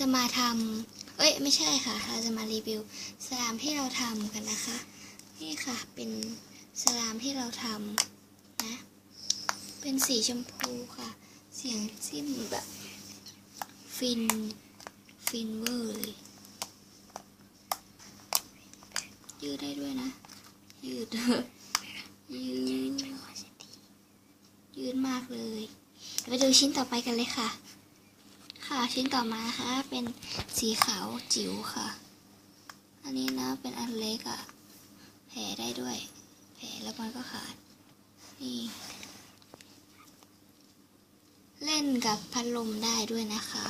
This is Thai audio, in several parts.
จะมาทำเอ้ยไม่ใช่ค่ะ เราจะมารีวิวสลามที่เราทำกันนะคะ นี่ค่ะเป็นสลามที่เราทำนะ เป็นสีชมพูค่ะ เสียงจิ้มแบบ ฟิน ฟินเวอร์เลยยืดได้ด้วยนะ ยืด ยืด ยืดมากเลย ไปดูชิ้นต่อไปกันเลยค่ะค่ะ ชิ้นต่อมาคะเป็นสีขาวจิ๋วค่ะ อันนี้นะเป็นอันเล็กอะ่ะแผลได้ด้วย แผลแล้วมันก็ขาด นี่ เล่นกับพัดลมได้ด้วยนะคะ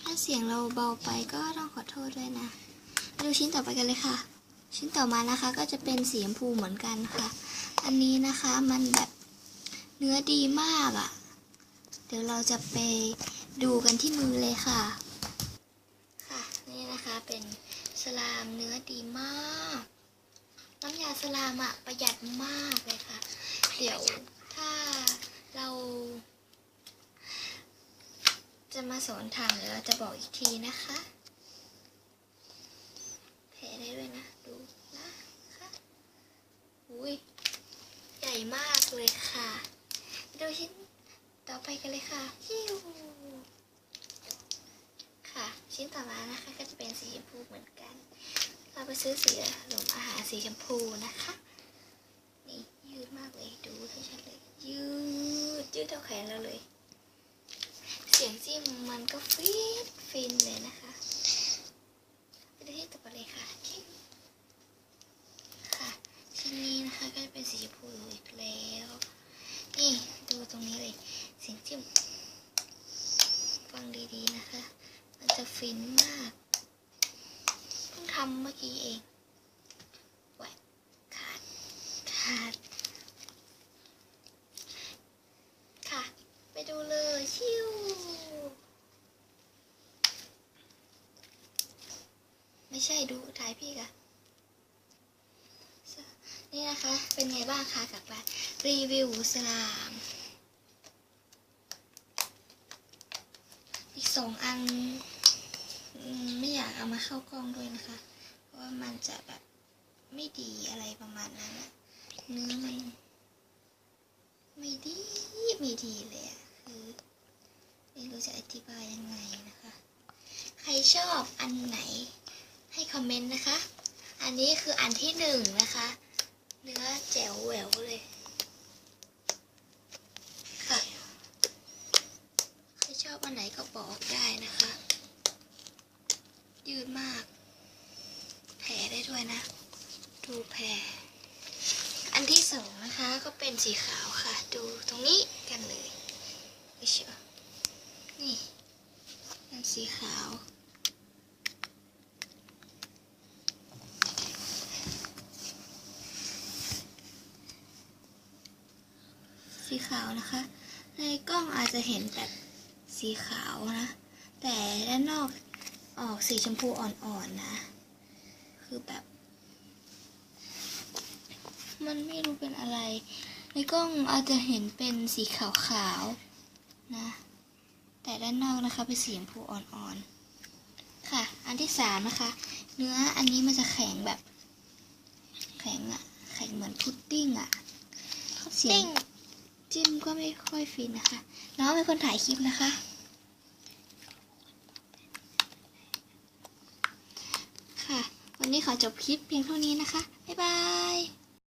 ถ้าเสียงเราเบาไปก็ต้องขอโทษด้วยนะมาดูชิ้นต่อไปกันเลยค่ะ ชิ้นต่อมานะคะก็จะเป็นสีชมพูเหมือนกันค่ะ อันนี้นะคะมันแบบเนื้อดีมากอะ่ะ เดี๋ยวเราจะไป ดูกันที่มือเลยค่ะ ค่ะ นี่นะคะเป็นสลามเนื้อดีมาก น้ำยาสลามอะประหยัดมากเลยค่ะ เดี๋ยวถ้าเราจะมาสอนทำเดี๋ยวเราจะบอกอีกทีนะคะแผลได้ด้วยนะ ดูนะคะอุ้ยใหญ่มากเลยค่ะ ดูชิ้นต่อไปกันเลยค่ะฮิวค่ะ ชิ้นต่อมานะคะก็จะเป็นสีชมพูเหมือนกัน เราไปซื้อสีหลุมอาหารสีชมพูนะคะนี่ยืดมากเลยดูให้ชัดเลยยืดยืดเท่าแขนเราเลย เสียงจิ้มมันก็ฟินฟินเลยนะคะไปดูที่ต่อไปเลยค่ะชิ้นค่ะ ชิ้นนี้นะคะก็จะเป็นสีชมพูอีกแล้ว นี่ดูตรงนี้เลย เสียงจิ้ม ฟังดีๆนะคะ มันจะ ฟินมากเพิ่งทำเมื่อกี้เองแหวกขาดขาดค่ะ ไปดูเลยชิวไม่ใช่ดูถ่ายพี่กะนี่นะคะ เป็นไงบ้างคะกับการรีวิวสลามอีกสองอัน ไม่อยากเอามาเข้ากล้องด้วยนะคะ เพราะว่ามันจะแบบไม่ดีอะไรประมาณนั้นเนื้อมันไม่ดีไม่ดีเลยอะคือไม่รู้จะอธิบายยังไงนะคะ ใครชอบอันไหนให้คอมเมนต์นะคะ อันนี้คืออันที่หนึ่งนะคะ เนื้อแจ๋วแหววเลยค่ะ ใครชอบอันไหนก็บอกได้นะคะ ยืดมาก แผลได้ด้วยนะ ดูแผล อันที่สองนะคะก็เป็นสีขาวค่ะ ดูตรงนี้กันเลยไม่เชื่อนี่เป็นสีขาว สีขาวนะคะ ในกล้องอาจจะเห็นแบบสีขาวนะ แต่ด้านนอก ออกสีชมพูอ่อนๆนะ คือแบบ มันไม่รู้เป็นอะไร ในกล้องอาจจะเห็นเป็นสีขาวๆนะ แต่ด้านนอกนะคะเป็นสีชมพูอ่อนๆ ค่ะ อันที่สามนะคะ เนื้ออันนี้มันจะแข็งแบบ แข็งอะแข็งเหมือนพุดดิ้งอะเสียงจิ้มก็ไม่ค่อยฟินนะคะ น้องเป็นคนถ่ายคลิปนะคะค่ะ วันนี้ขอจบคลิปเพียงเท่านี้นะคะ บ๊ายบาย